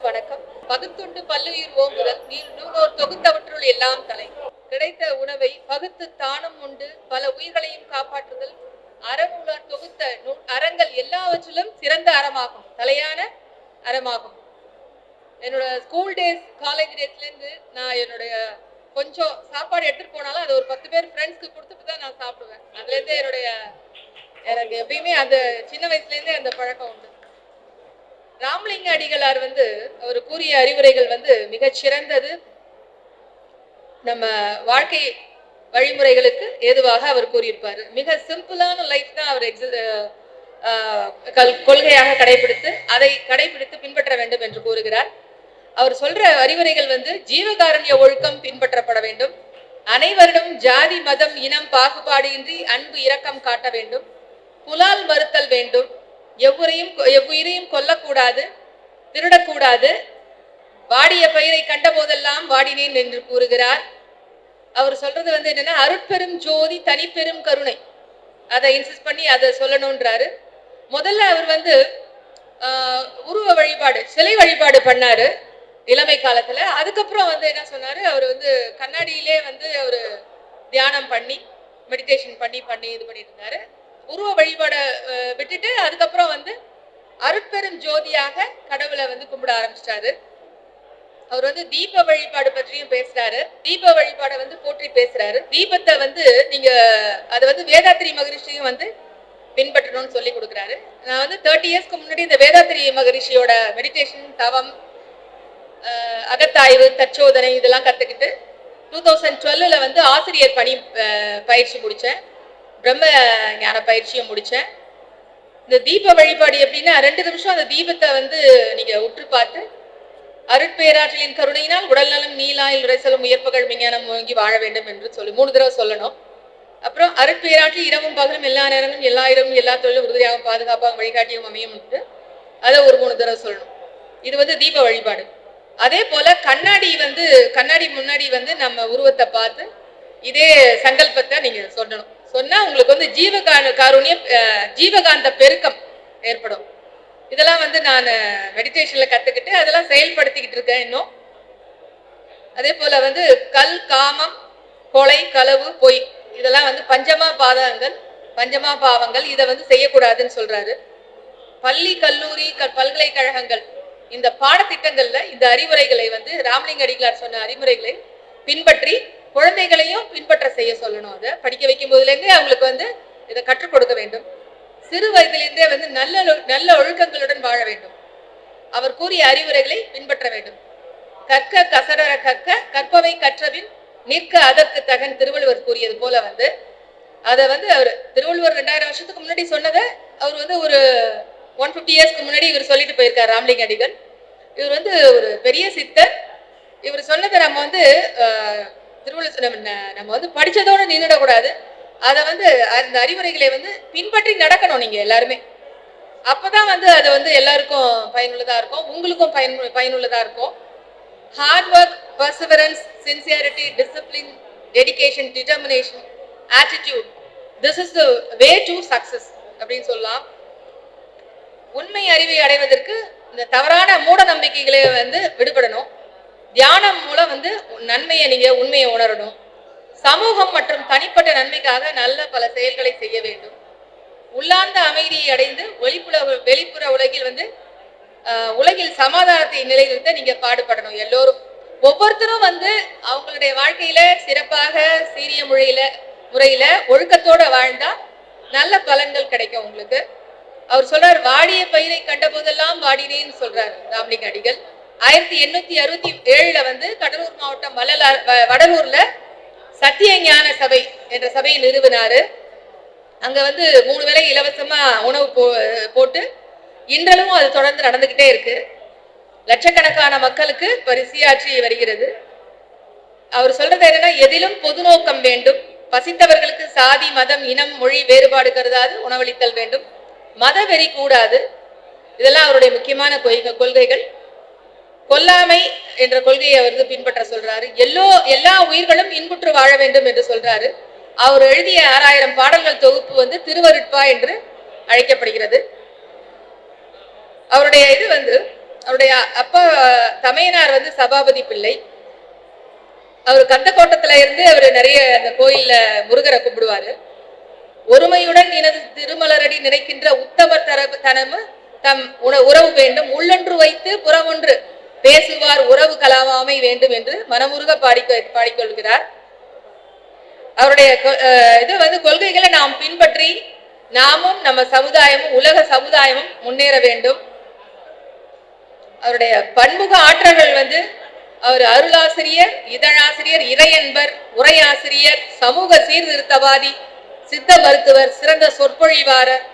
வணக்கம். பகுத்துண்டு பல்லுயிர் ஓம்புதல் நீர் நூலோர் தொகுத்தவற்றுள் எல்லாம் தலை. கிடைத்த உணவை பகுத்து தானும் உண்டு. பல உயிர்களையும் காப்பாற்றுதல். அறநூலர் தொகுத்த அறங்கள் எல்லாவற்றிலும் சிறந்த அறமாகும். தலையான அறமாகும். என்னோட ஸ்கூல் டேஸ் காலேஜ் டேஸ்ல இருந்து நான் என்னுடைய கொஞ்சம் சாப்பாடு எடுத்துட்டு போனாலும் அது ஒரு பத்து பேர் ஃப்ரெண்ட்ஸ்க்கு கொடுத்துட்டு தான் நான் சாப்பிடுவேன். அதுல இருந்து என்னுடைய எனக்கு எப்பயுமே அந்த சின்ன வயசுல இருந்தே அந்த பழக்கம் உண்டு. ராமலிங்க அடிகளார் வந்து அவர் கூறிய அறிவுரைகள் வந்து மிகச் சிறந்தது நம்ம வாழ்க்கை வழிமுறைகளுக்கு ஏதுவாக அவர் கூறியிருப்பார். மிக சிம்பிளான லைஃப் தான் அவர் எக்ஸ கல்- கொள்கையாக கடைபிடித்து அதை கடைபிடித்து பின்பற்ற வேண்டும் என்று கூறுகிறார். அவர் சொல்ற அறிவுரைகள் வந்து ஜீவகாரண்ய ஒழுக்கம் பின்பற்றப்பட வேண்டும். அனைவரிடம் ஜாதி மதம் இனம் பாகுபாடு இன்றி அன்பு இரக்கம் காட்ட வேண்டும். புலால் மறுத்தல் வேண்டும். எவ்வுரையும் எவ்வுயிரையும் கொல்லக்கூடாது திருடக்கூடாது. வாடிய பயிரை கண்ட போதெல்லாம் வாடினேன் என்று கூறுகிறார். அவர் சொல்றது வந்து என்னன்னா அருட்பெரும் ஜோதி தனிப்பெரும் கருணை. அதை இன்சிஸ்ட் பண்ணி அதை சொல்லணும்ன்றாரு முதல்ல அவர் வந்து உருவ வழிபாடு சிலை வழிபாடு பண்ணாரு இளமை காலத்துல. அதுக்கப்புறம் வந்து என்ன சொன்னாரு அவர் வந்து கண்ணாடியிலே வந்து அவர் தியானம் பண்ணி மெடிடேஷன் பண்ணி பண்ணி இது பண்ணிட்டு இருந்தாரு. உருவ வழிபாடை விட்டுட்டு அதுக்கப்புறம் வந்து அருட்பெரும் ஜோதியாக கடவுளை வந்து கும்பிட ஆரம்பிச்சிட்டாரு. அவர் வந்து தீப வழிபாடு பற்றியும் பேசுறாரு. தீப வழிபாடை வந்து போற்றி பேசுறாரு. தீபத்தை வந்து நீங்க அது வந்து வேதாத்திரி மகரிஷியும் வந்து பின்பற்றணும்னு சொல்லி கொடுக்குறாரு. நான் வந்து தேர்ட்டி இயர்ஸ்க்கு முன்னாடி இந்த வேதாத்திரி மகரிஷியோட மெடிடேஷன் தவம் அகத்தாய்வு தற்சோதனை இதெல்லாம் கத்துக்கிட்டு டூ தௌசண்ட் டுவெல்ல வந்து ஆசிரியர் பணி பயிற்சி முடிச்சேன். பிரம்ம ஞான பயிற்சியும் முடித்தேன் இந்த தீப வழிபாடு எப்படின்னா ரெண்டு நிமிஷம் அந்த தீபத்தை வந்து நீங்கள் உற்று பார்த்து அருட்பேராற்றலின் கருணையினால் உடல் நலம் நீலாயில் உரைசலும் உயர்ப்புகள் விஞ்ஞானம் ஓங்கி வாழ வேண்டும் என்று சொல்லி மூணு தடவை சொல்லணும். அப்புறம் அருட்பேராற்றி இரவும் பகலும் எல்லா நேரமும் எல்லா இடமும் எல்லா தொழிலும் உறுதியாகவும் பாதுகாப்பாகவும் வழிகாட்டியும் அமையும் அதை ஒரு மூணு தடவை சொல்லணும். இது வந்து தீப வழிபாடு. அதே போல கண்ணாடி வந்து கண்ணாடி முன்னாடி வந்து நம்ம உருவத்தை பார்த்து இதே சங்கல்பத்தை நீங்க சொல்லணும். சொன்னா உங்களுக்கு வந்து ஜீவகான காருண்யம் ஜீவகாந்த பெருக்கம் ஏற்படும். இதெல்லாம் வந்து நான் மெடிடேஷன்ல கத்துக்கிட்டு அதெல்லாம் செயல்படுத்திக்கிட்டு இருக்கேன் இன்னும். அதே போல வந்து கல் காமம் கொலை களவு பொய் இதெல்லாம் வந்து பஞ்சமா பாதகங்கள் பஞ்சமா பாவங்கள் இதை வந்து செய்யக்கூடாதுன்னு சொல்றாரு. பள்ளி கல்லூரி க- பல்கலைக்கழகங்கள் இந்த பாடத்திட்டங்கள்ல இந்த அறிவுரைகளை வந்து ராமலிங்க அடிகளார் சொன்ன அறிவுரைகளை பின்பற்றி குழந்தைகளையும் பின்பற்ற செய்ய சொல்லணும் அதை. படிக்க வைக்கும் போதுலேருந்தே அவங்களுக்கு வந்து இதை கற்றுக் கொடுக்க வேண்டும். சிறு வயதிலிருந்தே வந்து நல்ல நல்ல ஒழுக்கங்களுடன் வாழ வேண்டும். அவர் கூறிய அறிவுரைகளை பின்பற்ற வேண்டும். கற்க கசடர கற்க கற்பவை கற்றவின் நிற்க அதற்கு தகன் திருவள்ளுவர் கூறியது போல வந்து அதை வந்து அவர் திருவள்ளுவர் ரெண்டாயிரம் வருஷத்துக்கு முன்னாடி சொன்னதை அவர் வந்து ஒரு ஒன் ஃபிஃப்டி இயர்ஸ்க்கு முன்னாடி இவர் சொல்லிட்டு போயிருக்கார் ராம்லிங் அடிகள். இவர் வந்து ஒரு பெரிய சித்தர். இவர் சொன்னதை நம்ம வந்து நம்ம நம்ம வந்து படிச்சதோட நின்றுடக்கூடாது அதை வந்து அந்த அறிவுரைகளை வந்து பின்பற்றி நடக்கணும் நீங்க எல்லாருமே. அப்பதான் வந்து அது வந்து எல்லாருக்கும் பயனுள்ளதா இருக்கும். உங்களுக்கும் பயன் பயனுள்ளதா இருக்கும். Hard work perseverance sincerity discipline dedication determination attitude this is the way to success அப்படின்னு சொல்லலாம். உண்மை அறிவை அடைவதற்கு இந்த தவறான மூட நம்பிக்கைகளை வந்து விடுபடணும். தியானம் மூலம் வந்து நன்மையை நீங்க உண்மையை உணரணும். சமூகம் மற்றும் தனிப்பட்ட நன்மைக்காக நல்ல பல செயல்களை செய்ய வேண்டும். உள்ளார்ந்த அமைதியை அடைந்து வெளிப்புற வெளிப்புற உலகில் வந்து ஆஹ், உலகில் சமாதானத்தை நிலைநிறுத்த நீங்க பாடுபடணும் எல்லோரும். ஒவ்வொருத்தரும் வந்து அவங்களுடைய வாழ்க்கையில சிறப்பாக சீரிய முறையில முறையில ஒழுக்கத்தோட வாழ்ந்தா நல்ல பலன்கள் கிடைக்கும் உங்களுக்கு. அவர் சொல்றார் வாடிய பயிரை கண்ட போதெல்லாம் வாடினேன்னு சொல்றார் ராமலிங்க அடிகள். ஆயிரத்தி எண்ணூத்தி அறுபத்தி ஏழுல வந்து கடலூர் மாவட்டம் வள்ளலார் வ- வடலூர்ல சத்திய ஞான சபை என்ற சபையை நிறுவினாரு. அங்க வந்து மூணு வேலை இலவசமா உணவு போ போட்டு இன்றளவும் அது தொடர்ந்து நடந்துகிட்டே இருக்கு. லட்சக்கணக்கான மக்களுக்கு பரிசியாற்றி வருகிறது. அவர் சொல்றது என்னன்னா எதிலும் பொது நோக்கம் வேண்டும். பசித்தவர்களுக்கு சாதி மதம் இனம் மொழி வேறுபாடு கருதாது. உணவளித்தல் வேண்டும். மத வெறி கூடாது. இதெல்லாம் அவருடைய முக்கியமான கொள்கை- கொள்கைகள். கொல்லாமை என்ற கொள்கையை அவர் வந்து பின்பற்ற சொல்றாரு. எல்லோ எல்லா உயிர்களும் இன்புற்று வாழ வேண்டும் என்று சொல்றாரு. அவர் எழுதிய ஆறாயிரம் பாடல்கள் தொகுப்பு வந்து திருவருட்பா என்று அழைக்கப்படுகிறது. அவருடைய இது வந்து அவருடைய அப்பா தமையனார் வந்து சபாபதி பிள்ளை. அவர் கந்தக்கோட்டத்துல இருந்து அவர் நிறைய அந்த கோயில்ல முருகரை கும்பிடுவாரு. ஒருமையுடன் எனது திருமலரடி நினைக்கின்ற உத்தமர் தர தனமு தம் உண- உறவு வேண்டும். உள்ளொன்று வைத்து புறமொன்று பேசுவார் உறவு கலாமாமை வேண்டும் என்று மனமுருக பாடிக்க பாடிக்கொள்கிறார். அவருடைய கொ- அஹ் இது வந்து கொள்கைகளை நாம் பின்பற்றி நாமும் நம்ம சமுதாயமும் உலக சமுதாயமும் முன்னேற வேண்டும். அவருடைய பன்முக ஆற்றல்கள் வந்து அவர் அருளாசிரியர் இதழாசிரியர் இறையன்பர் உரையாசிரியர் சமூக சீர்திருத்தவாதி சித்த மருத்துவர் சிறந்த சொற்பொழிவாளர்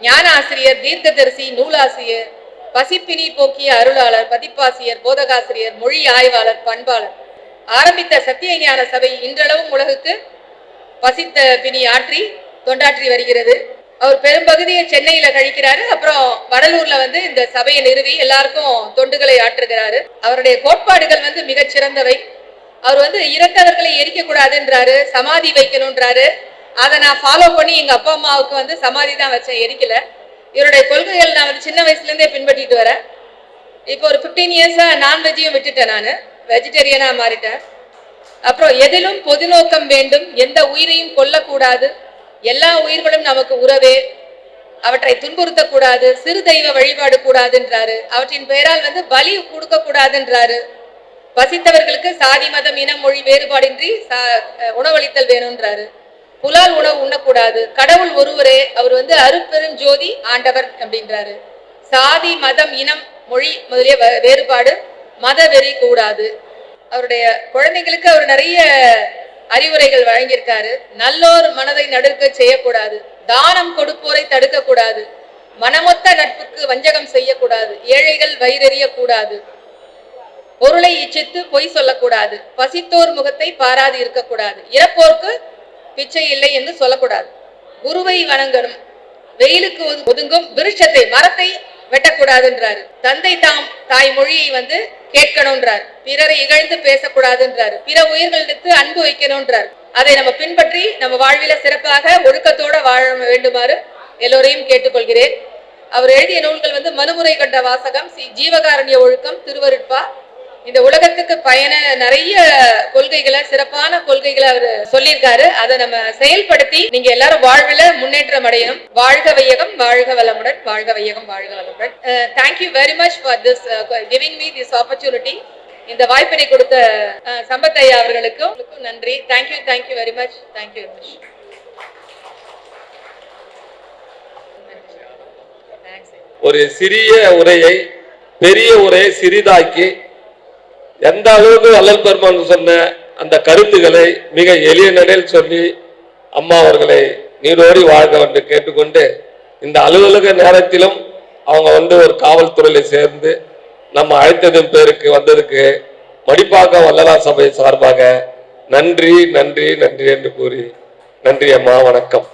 ஞானாசிரியர் தீர்க்கதரிசி நூலாசிரியர் பசிப்பினி போக்கிய அருளாளர் பதிப்பாசிரியர் போதகாசிரியர் மொழி ஆய்வாளர் பண்பாளர். ஆரம்பித்த சத்திய ஞான சபை இன்றளவும் உலகுக்கு பசித்த பிணி ஆற்றி தொண்டாற்றி வருகிறது. அவர் பெரும்பகுதியை சென்னையில கழிக்கிறாரு. அப்புறம் வடலூர்ல வந்து இந்த சபையை நிறுவி எல்லாருக்கும் தொண்டுகளை ஆற்றுகிறாரு. அவருடைய கோட்பாடுகள் வந்து மிகச் சிறந்தவை. அவர் வந்து இறந்தவர்களை எரிக்க கூடாதுன்றாரு சமாதி வைக்கணும்ன்றாரு அதை நான் ஃபாலோ பண்ணி எங்க அப்பா அம்மாவுக்கு வந்து சமாதி தான் வச்சேன் எரிக்கல. இவருடைய கொள்கைகள் நான் வந்து சின்ன வயசுலேருந்தே பின்பற்றிட்டு வரேன். இப்போ ஒரு ஃபிஃப்டீன் இயர்ஸாக நான்வெஜ்ஜையும் விட்டுட்டேன் நான். வெஜிடேரியனாக மாறிட்டேன். அப்புறம் எதிலும் பொது நோக்கம் வேண்டும் எந்த உயிரையும் கொல்லக்கூடாது. எல்லா உயிர்களும் நமக்கு உறவே. அவற்றை துன்புறுத்தக்கூடாது சிறு தெய்வ வழிபாடு கூடாதுன்றாரு. அவற்றின் பெயரால் வந்து பலி கொடுக்க கூடாதுன்றாரு பசித்தவர்களுக்கு சாதி மதம் இனம் மொழி வேறுபாடின்றி சா- உணவளித்தல் வேணும்ன்றாரு. புலால் உணவு உண்ணக்கூடாது. கடவுள் ஒருவரே அவர் வந்து அருப்பெரும் ஜோதி ஆண்டவர் அப்படின்றாரு. சாதி மதம் இனம் மொழி முதலிய வேறுபாடு மத வெறி கூடாது. அவருடைய குழந்தைங்களுக்கு அவர் நிறைய அறிவுரைகள் வழங்கியிருக்காரு. நல்லோர் மனதை நடுக்க செய்யக்கூடாது. தானம் கொடுப்போரை தடுக்க கூடாது மனமொத்த நட்புக்கு வஞ்சகம் செய்யக்கூடாது. ஏழைகள் வயிறெறிய கூடாது பொருளை இச்சித்து பொய் சொல்லக்கூடாது. பசித்தோர் முகத்தை பாராது இருக்கக்கூடாது. இறப்போர்க்கு பிச்சை இல்லை என்று சொல்லக்கூடாது. குருவை வணங்கணும். வெயிலுக்கு ஒதுங்கும் விருட்சத்தை மரத்தை வெட்டக்கூடாதுன்றாரு. தந்தை தாம் தாய் மொழியை வந்து கேட்கணும்ன்றார் பிறரை இகழ்ந்து பேசக்கூடாதுன்றாரு. பிற உயிர்களுக்கு அன்பு வைக்கணும்ன்றார் அதை நம்ம பின்பற்றி நம்ம வாழ்வில சிறப்பாக ஒழுக்கத்தோட வாழ வேண்டுமாறு எல்லோரையும் கேட்டுக்கொள்கிறேன். அவர் எழுதிய நூல்கள் வந்து மனுமுறை கண்ட வாசகம். சி- ஜீவகாரண்ய ஒழுக்கம் திருவருட்பா இந்த உலகத்துக்கு பயன நிறைய கொள்கைகளை சிறப்பான கொள்கைகளை அவர் சொல்லியிருக்காரு. அதை நம்ம செயல்படுத்தி நீங்க எல்லாரும் வாழ்வில் முன்னேற்றம் அடையணும். வாழ்க வையகம் வாழ்க வளமுடன். வாழ்க வையகம் வாழ்க வளமுடன். Thank you very much for this giving me this opportunity இந்த வாய்ப்பினை கொடுத்த சம்பத் ஐயா அவர்களுக்கும் நன்றி. Thank you thank you very much thank you very much thanks ஒரு சிறிய உரையை பெரிய உரையை சிறிதாக்கி எந்த அளவுக்கு அல்லல் பெருமான் சொன்ன அந்த கருத்துக்களை மிக எளிய நிலையில் சொல்லி அம்மா அவர்களை நீரோடி வாழ்க என்று கேட்டுக்கொண்டு இந்த அலுவலக நேரத்திலும் அவங்க வந்து ஒரு காவல்துறையில சேர்ந்து நம்ம அழைத்ததன் பேருக்கு வந்ததுக்கு மடிப்பாக்கம் வல்லலா சபை சார்பாக நன்றி நன்றி நன்றி என்று கூறி நன்றி அம்மா வணக்கம்.